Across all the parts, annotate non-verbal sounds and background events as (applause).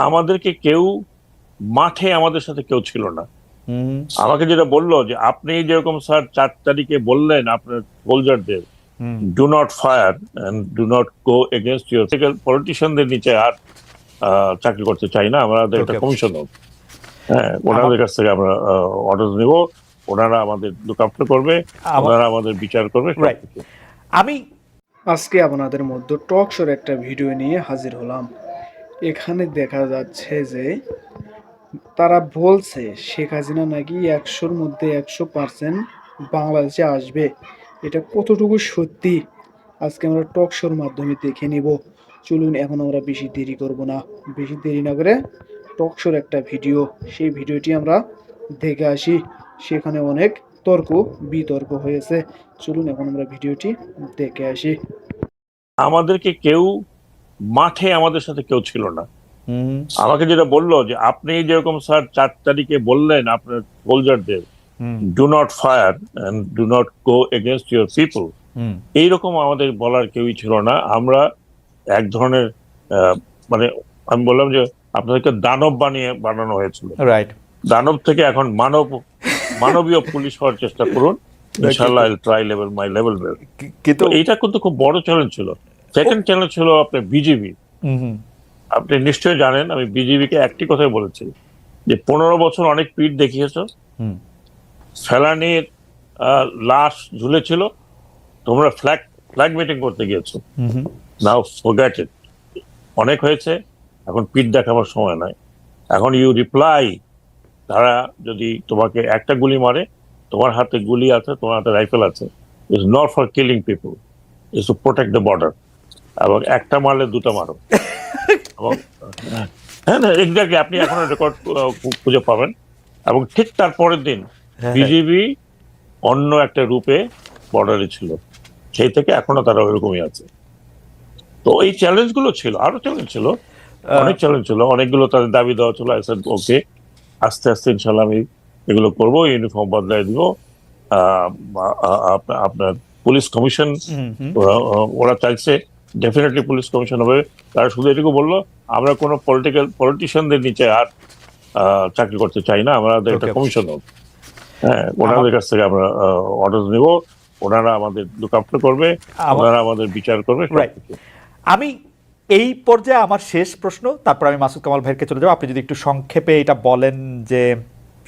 আমাদেরকে কেউ মাঠে আমাদের সাথে কেউ ছিল না। হুম। আমাকে যেটা বলল যে আপনি যেরকম স্যার চার তারিখে বললেন আপনার সোলজারদের do not fire do not go against your পলিটিশিয়ানদের নিচে আর আহ, চাকরি করতে চাই না। আমাদের একটা কমিশন হোক। হ্যাঁ ওনাদের কাছ থেকে আমরা অর্ডার নেব। ওনারা আমাদের লুক করবে আমার- ওনারা আমাদের বিচার করবে আমি আজকে আপনাদের মধ্যে টক শোর একটা ভিডিও নিয়ে হাজির হলাম। এখানে দেখা যাচ্ছে যে তারা বলছে শেখ হাসিনা নাকি একশোর মধ্যে একশো পার্সেন্ট বাংলাদেশে আসবে। এটা কতটুকু সত্যি? আজকে আমরা টক শোর মাধ্যমে দেখে নিব। চলুন, এখন আমরা বেশি দেরি করব না। বেশি দেরি না করে টক শোর একটা ভিডিও সেই ভিডিওটি আমরা দেখে আসি। সেখানে অনেক তর্ক বিতর্ক হয়েছে। চলুন, এখন আমরা ভিডিওটি দেখে আসি। আমাদেরকে কেউ মাঠে আমাদের সাথে কেউ ছিল না। আমাকে যেটা বলল যে আপনি যেরকম স্যার চার তারিখে বললেন আপনার সোলজারদের do not fire do not go against your people এইরকম আমাদের বলার কেউই ছিল না। আমরা এক ধরনের মানে আমি বললাম যে আপনাদেরকে দানব বানিয়ে বানানো হয়েছিল। রাইট দানব থেকে এখন মানব মানবীয় পুলিশ হওয়ার চেষ্টা করুন। ইনশাল্লাহ ট্রাই লেভেল মাই লেভেল কিন্তু তো এইটা কিন্তু খুব বড় চ্যালেঞ্জ ছিল। সেকেন্ড চ্যানেল ছিল আপনার বিজেপি আপনি নিশ্চয়ই জানেন আমি বিজেপিকে একটি কথাই বলেছি যে পনেরো বছর অনেক পিঠ দেখিয়েছ। হুম। ফেলানির লাশ ঝুলেছিল তোমরা ফ্ল্যাগ ফ্ল্যাগ মিটিং করতে গিয়েছো। নাও ফোগাট ইট অনেক হয়েছে এখন পিঠ দেখাবার সময় নাই এখন ইউ রিপ্লাই তারা যদি তোমাকে একটা গুলি মারে তোমার হাতে গুলি আছে তোমার হাতে রাইফেল আছে। Is not for killing people is to protect the border এবং একটা মারলে দুটো মারো। এবং হ্যাঁ এক্স্যাক্টলি আপনি এখন রেকর্ড খুঁজে পাবেন। এবং ঠিক তার পরের দিন হ্যাঁ, বিজেপি অন্য একটা রূপে বর্ডারে ছিল। সেই থেকে এখনও তারা ওইরকমই আছে। তো এই চ্যালেঞ্জগুলো ছিল আরও চ্যালেঞ্জ ছিল অনেক চ্যালেঞ্জ ছিল। অনেকগুলো তাদের দাবি দেওয়া ছিল আই সেড ওকে আস্তে আস্তে ইনশাল্লাহ আমি এগুলো করব ইউনিফর্ম বদলাই দিব। আপনার পুলিশ কমিশন ওরা চাইছে ডেফিনেটলি পুলিশ কমিশন হবে। তারা শুধু এটুকু বলল আমরা কোনো পলিটিক্যাল পলিটিশিয়ানদের নিচে আর চাকরি করতে চাই না আমাদের একটা কমিশন হোক। হ্যাঁ ওনাদের কাছ থেকে আমরা অর্ডার নেব। ওনারা আমাদের লুক আফটার করবে ওনারা আমাদের বিচার করবে. আমি এই পর্যায়ে আমার শেষ প্রশ্ন তারপর আমি মাসুদ কামাল ভাইকে চলে যাব। আপনি যদি একটু সংক্ষেপে এটা বলেন যে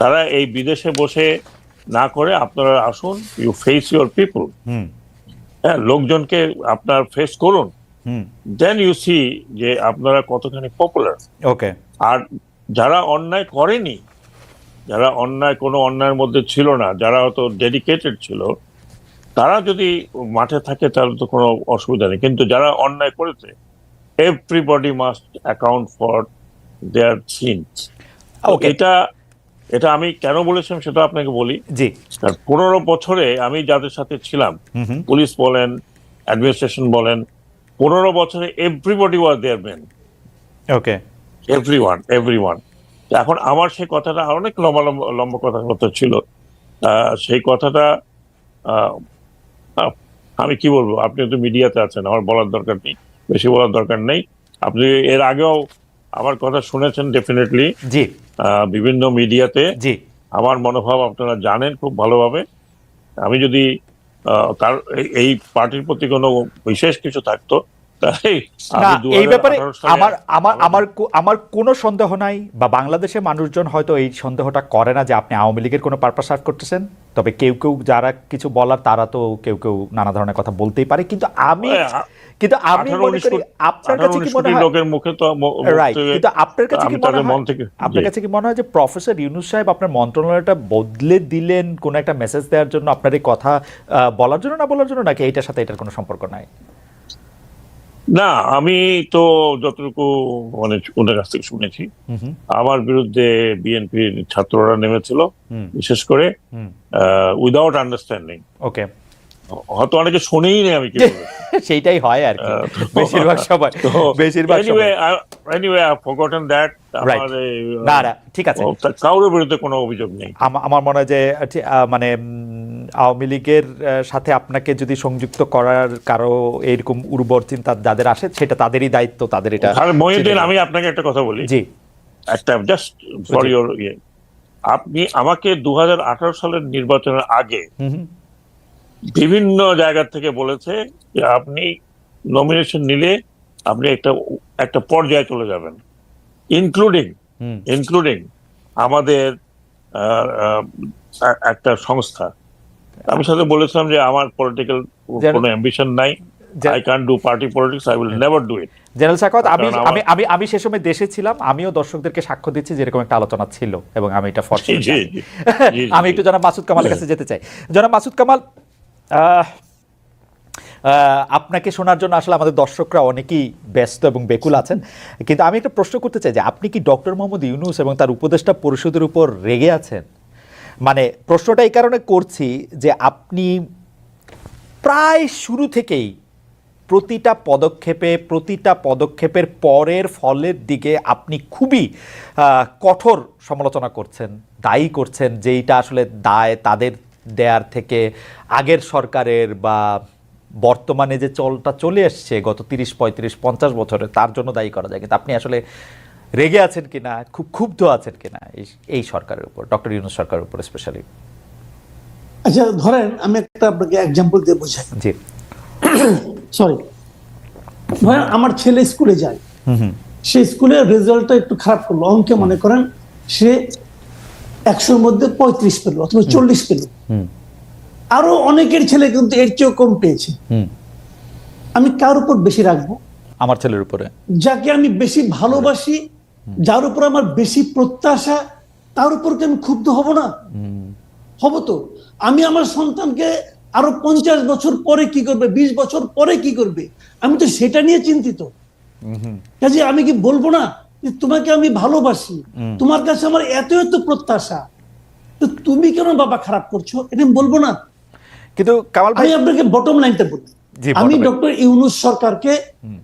তারা এই বিদেশে বসে না করে আপনারা আসুন ইউ ফেস ইউর পিপল হুম। হ্যাঁ লোকজনকে আপনার ফেস করুন। হুম। দেন ইউ সি যে আপনারা কতখানি পপুলার ওকে আর যারা অন্যায় করেনি যারা অন্যায় কোনো অন্যায়ের মধ্যে ছিল না যারা হয়তো ডেডিকেটেড ছিল তারা যদি মাঠে থাকে তাহলে তো কোনো অসুবিধা নেই। কিন্তু যারা অন্যায় করেছে everybody must account for their sins Okay. এটা এটা আমি কেন বলেছিলাম সেটা আপনাকে বলি। জি। পনেরো বছরে আমি যাদের সাথে ছিলাম পুলিশ বলেন অ্যাডমিনিস্ট্রেশন বলেন পনেরো বছরে everybody were their men okay every one every one এখন আমার সেই কথাটা অনেক লম্বা লম্বা লম্বা কথার মতো ছিল। সেই কথাটা আমি কি বলব? আপনি তো মিডিয়াতে আছেন আমার বলার দরকার নেই বেশি বলার দরকার নেই। আপনি এর আগেও আমার কথা শুনেছেন ডেফিনেটলি জি। বিভিন্ন মিডিয়াতে জি। আমার মনোভাব আপনারা জানেন খুব ভালোভাবে। আমি যদি তার এই- পার্টির প্রতি কোনো বিশেষ কিছু থাকতো এই ব্যাপারে আমার আমার আমার আমার কোনো সন্দেহ নাই বা বাংলাদেশের মানুষজন হয়তো এই সন্দেহটা করে না যে আপনি আওয়ামী লীগের কোনো পারপাস সার্ভ করতেছেন। তবে কেউ কেউ যারা কিছু বলার তারা তো কেউ কেউ নানা ধরনের কথা বলতেই পারে। কিন্তু আমি কিন্তু আমি মনে করি আপনার কাছে কি মনে হয় লোকের মুখে তো রাইট কিন্তু আপনার কাছে কি মনে হয় আপনার কাছে কি মনে হয় যে প্রফেসর ইউনুস সাহেব আপনার মন্ত্রণালয়টা বদলে দিলেন কোন একটা মেসেজ দেওয়ার জন্য আপনার এই কথা বলার জন্য না বলার জন্য নাকি এটার সাথে এটার কোনো সম্পর্ক নাই? না আমি তো যতটুকু মানে ওদের কাছ থেকে শুনেছি আমার বিরুদ্ধে বিএনপির ছাত্ররা নেমেছিল বিশেষ করে উইদাউট আন্ডারস্ট্যান্ডিং ওকে হয়তো অনেকে শুনেই নেই আমি কি (laughs) সেইটাই হয় আর কি। বেশিরভাগ (laughs) সময় বেশিরভাগ সময় that. Right. আমার এই, না না ঠিক আছে। কারোর বিরুদ্ধে কোনো অভিযোগ নেই। আমার মনে হয় যে মানে আওয়ামী লীগের সাথে আপনাকে যদি সংযুক্ত করার কারও এরকম উর্বর চিন্তা যাদের আসে সেটা তাদেরই দায়িত্ব তাদের এটা মহিউদ্দিন আমি আপনাকে একটা কথা বলি। জি। একটা জাস্ট ফর ইয়ে। আপনি আমাকে দু হাজার আঠারো সালের নির্বাচনের আগে বিভিন্ন জায়গা থেকে বলেছে যে আপনি নমিনেশন নিলে আপনি একটা একটা পর্যায়ে চলে যাবেন। ইনক্লুডিং ইনক্লুডিং আমাদের একটা সংস্থা। আমি সাথে বলেছিলাম যে আমার পলিটিক্যাল কোনো অ্যাম্বিশন নাই। I can do party politics I will never do it general সাকত আমি আমি আমি আমি সে সময় দেশে ছিলাম আমিও দর্শকদেরকে সাক্ষ্য দিচ্ছি যেরকম একটা আলোচনা ছিল এবং আমি এটা ফর জি জি জি, জি, আমি একটু জনাব মাসুদ কামালের কাছে যেতে চাই। জনাব মাসুদ কামাল আপনাকে শোনার জন্য আসলে আমাদের দর্শকরা অনেকেই ব্যস্ত এবং বেকুল আছেন। কিন্তু আমি একটা প্রশ্ন করতে চাই যে, আপনি কি ডক্টর মোহাম্মদ ইউনুস এবং তার উপদেষ্টা পরিষদের উপর রেগে আছেন? মানে প্রশ্নটা এই কারণে করছি যে, আপনি প্রায় শুরু থেকেই প্রতিটা পদক্ষেপে, প্রতিটা পদক্ষেপের পরের ফলের দিকে আপনি খুবই কঠোর সমালোচনা করছেন, দায়ী করছেন, যেইটা আসলে দায় তাদের দেয়ার থেকে আগের সরকারের বা বর্তমানে যে চলটা চলে এসছে গত তিরিশ পঁয়ত্রিশ পঞ্চাশ বছরে তার জন্য দায়ী করা যায়। কিন্তু আপনি আসলে রেগে আছেন কিনা খুব ক্ষুব্ধ আছেন কিনা এই এই সরকারের উপর ডক্টর ইউনুস সরকারের উপর স্পেশালি আচ্ছা ধরেন আমি একটা আপনাকে এক্সাম্পল দিয়ে বোঝাই। জি। সরি ধরেন আমার ছেলে স্কুলে যায়। হুম হুম। সে স্কুলের রেজাল্টটা একটু খারাপ করল। অঙ্কে মনে করেন সে একশোর মধ্যে পঁয়ত্রিশ পেল অথবা চল্লিশ পেল। হুম। আরও অনেকের ছেলে কিন্তু এর চেয়েও কম পেয়েছে। হুম। আমি কার উপর বেশি রাখব? আমার ছেলের উপরে। যাকে আমি বেশি ভালোবাসি যার উপর আমার বেশি প্রত্যাশা তার উপর কি আমি ক্ষুব্ধ হব না। হব তো। আমি আমার সন্তানকে আরও পঞ্চাশ বছর পরে কি করবে বিশ বছর পরে কি করবে? আমি তো সেটা নিয়ে চিন্তিত। কাজে আমি কি বলব না? যে তোমাকে আমি ভালোবাসি। তোমার কাছে আমার এত এত প্রত্যাশা। তো তুমি কেন বাবা খারাপ করছ? এটা আমি বলব না। কিন্তু কামাল ভাই আমি আপনাকে বটম লাইনটা বলি। আমি ডক্টর ইউনুস সরকারকে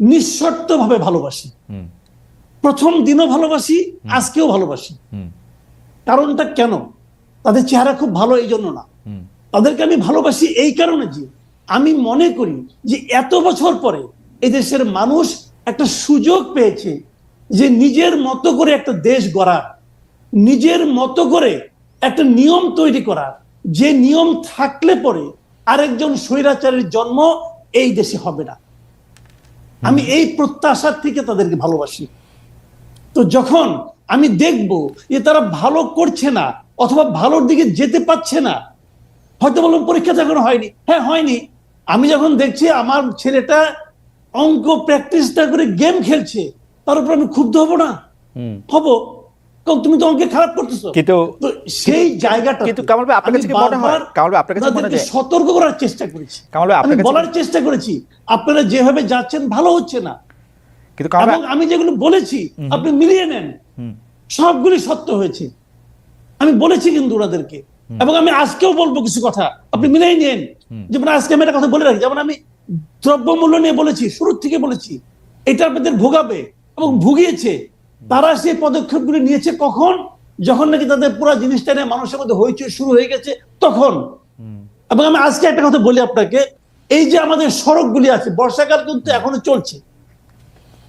নিঃশর্ত ভাবে ভালোবাসি। প্রথম দিনও ভালোবাসি আজকেও ভালোবাসি। কারণটা কেন? তাদের চেহারা খুব ভালো এই জন্য না। তাদেরকে আমি ভালোবাসি এই কারণে যে আমি মনে করি যে এত বছর পরে এই দেশের মানুষ একটা সুযোগ পেয়েছে যে নিজের মতো করে একটা দেশ গড়ার নিজের মতো করে একটা নিয়ম তৈরি করার যে নিয়ম থাকলে পরে আরেকজন স্বৈরাচারের জন্ম এই দেশে হবে না। আমি এই প্রত্যাশার থেকে তাদেরকে ভালোবাসি। তো যখন আমি দেখব যে তারা ভালো করছে না অথবা ভালোর দিকে যেতে পারছে না, হয়তো বললাম পরীক্ষা এখনও হয়নি। হ্যাঁ হয়নি। আমি যখন দেখছি আমার ছেলেটা অঙ্ক প্র্যাকটিসটা করে গেম খেলছে তার উপর আমি ক্ষুব্ধ হব না। হব। কারণ তুমি তো অঙ্কে খারাপ করতেছো। কিন্তু সেই জায়গাটা কিন্তু কামাল ভাই, আপনার কাছে মনে হয়? কামাল ভাই, আপনার কাছে মনে হয় সতর্ক করার চেষ্টা করেছি। কামাল ভাই, আপনার আমি বলার চেষ্টা করেছি আপনারা যেভাবে যাচ্ছেন ভালো হচ্ছে না। কিন্তু এবং আমি যেগুলো বলেছি আপনি মিলিয়ে নেন। সবগুলি সত্য হয়েছে। আমি বলেছি কিন্তু ওনাদেরকে। এবং আমি আজকেও বলব কিছু কথা। আপনি মিলিয়ে নেন। যেমন আজকে আমি একটা কথা বলে রাখি। যেমন আমি দ্রব্যমূল্য নিয়ে বলেছি শুরু থেকে বলেছি। এটা আপনাদের ভোগাবে। এবং ভুগিয়েছে। তারা সেই পদক্ষেপগুলি নিয়েছে কখন? যখন নাকি তাদের পুরো জিনিসটা নিয়ে মানুষের মধ্যে হইচই শুরু হয়ে গেছে তখন। এবং আমি আজকে একটা কথা বলি আপনাকে এই যে আমাদের সড়কগুলি আছে বর্ষাকাল কিন্তু এখনও চলছে।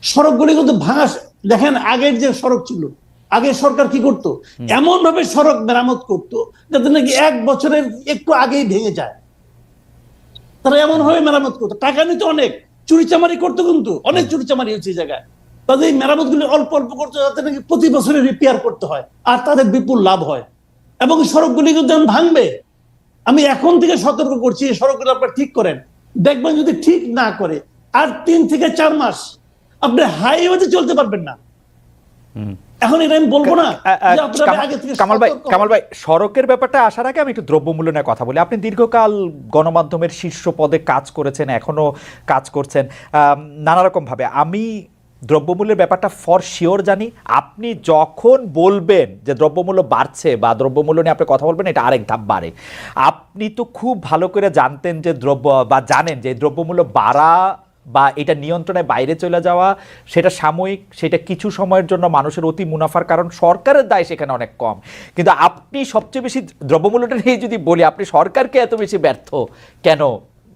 সড়কগুলি কিন্তু ভাঙা দেখেন আগের যে সড়ক ছিল আগে সরকার কি করত? এমন ভাবে সড়ক মেরামত করত যাতে নাকি এক বছরের একটু আগেই ভেঙে যায়। তারা এমন ভাবে মেরামত করতো। টাকা নিতে অনেক চুরিচামারি করতো কিন্তু অনেক চুরিচামারি হচ্ছে এই জায়গায়। তাদের এই মেরামত গুলি অল্প অল্প করতে যাতে নাকি প্রতি বছরে রিপেয়ার করতে হয় আর তাদের বিপুল লাভ হয়। এবং সড়কগুলি কিন্তু ভাঙবে আমি এখন থেকে সতর্ক করছি এই সড়কগুলো আপনারা ঠিক করেন। দেখবেন যদি ঠিক না করে আর তিন থেকে চার মাস আপনি হাইওয়েতে চলতে পারবেন না। এখন এটা আমি বলব না কামাল- ভাই কামাল ভাই সড়কের ব্যাপারটা আসার আগে আমি একটু দ্রব্যমূল্য নিয়ে কথা বলি। আপনি দীর্ঘকাল গণমাধ্যমের শীর্ষ পদে কাজ করেছেন এখনও কাজ করছেন নানা রকম ভাবে আমি দ্রব্যমূল্যের ব্যাপারটা ফর শিওর জানি। আপনি যখন বলবেন যে দ্রব্যমূল্য বাড়ছে বা দ্রব্যমূল্য নিয়ে আপনি কথা বলবেন, এটা আরেক ধাপ বাড়ে। আপনি তো খুব ভালো করে জানতেন যে দ্রব্য বা জানেন যে দ্রব্যমূল্য বাড়া বা এটা নিয়ন্ত্রণে বাইরে চলে যাওয়া, সেটা সাময়িক, সেটা কিছু সময়ের জন্য মানুষের অতি মুনাফার কারণ সরকারের দায় সেখানে অনেক কম। কিন্তু আপনি সবচেয়ে বেশি দ্রব্যমূল্যটা নিয়ে যদি বলি, আপনি সরকারকে এত বেশি ব্যর্থ কেন?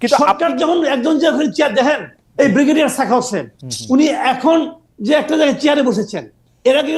কিন্তু আপনি সরকার যখন একজন চেয়ার দেখেন এই ব্রিগেডিয়ার শাখা হোসেন উনি এখন যে একটা জায়গায় চেয়ারে বসেছেন এর আগে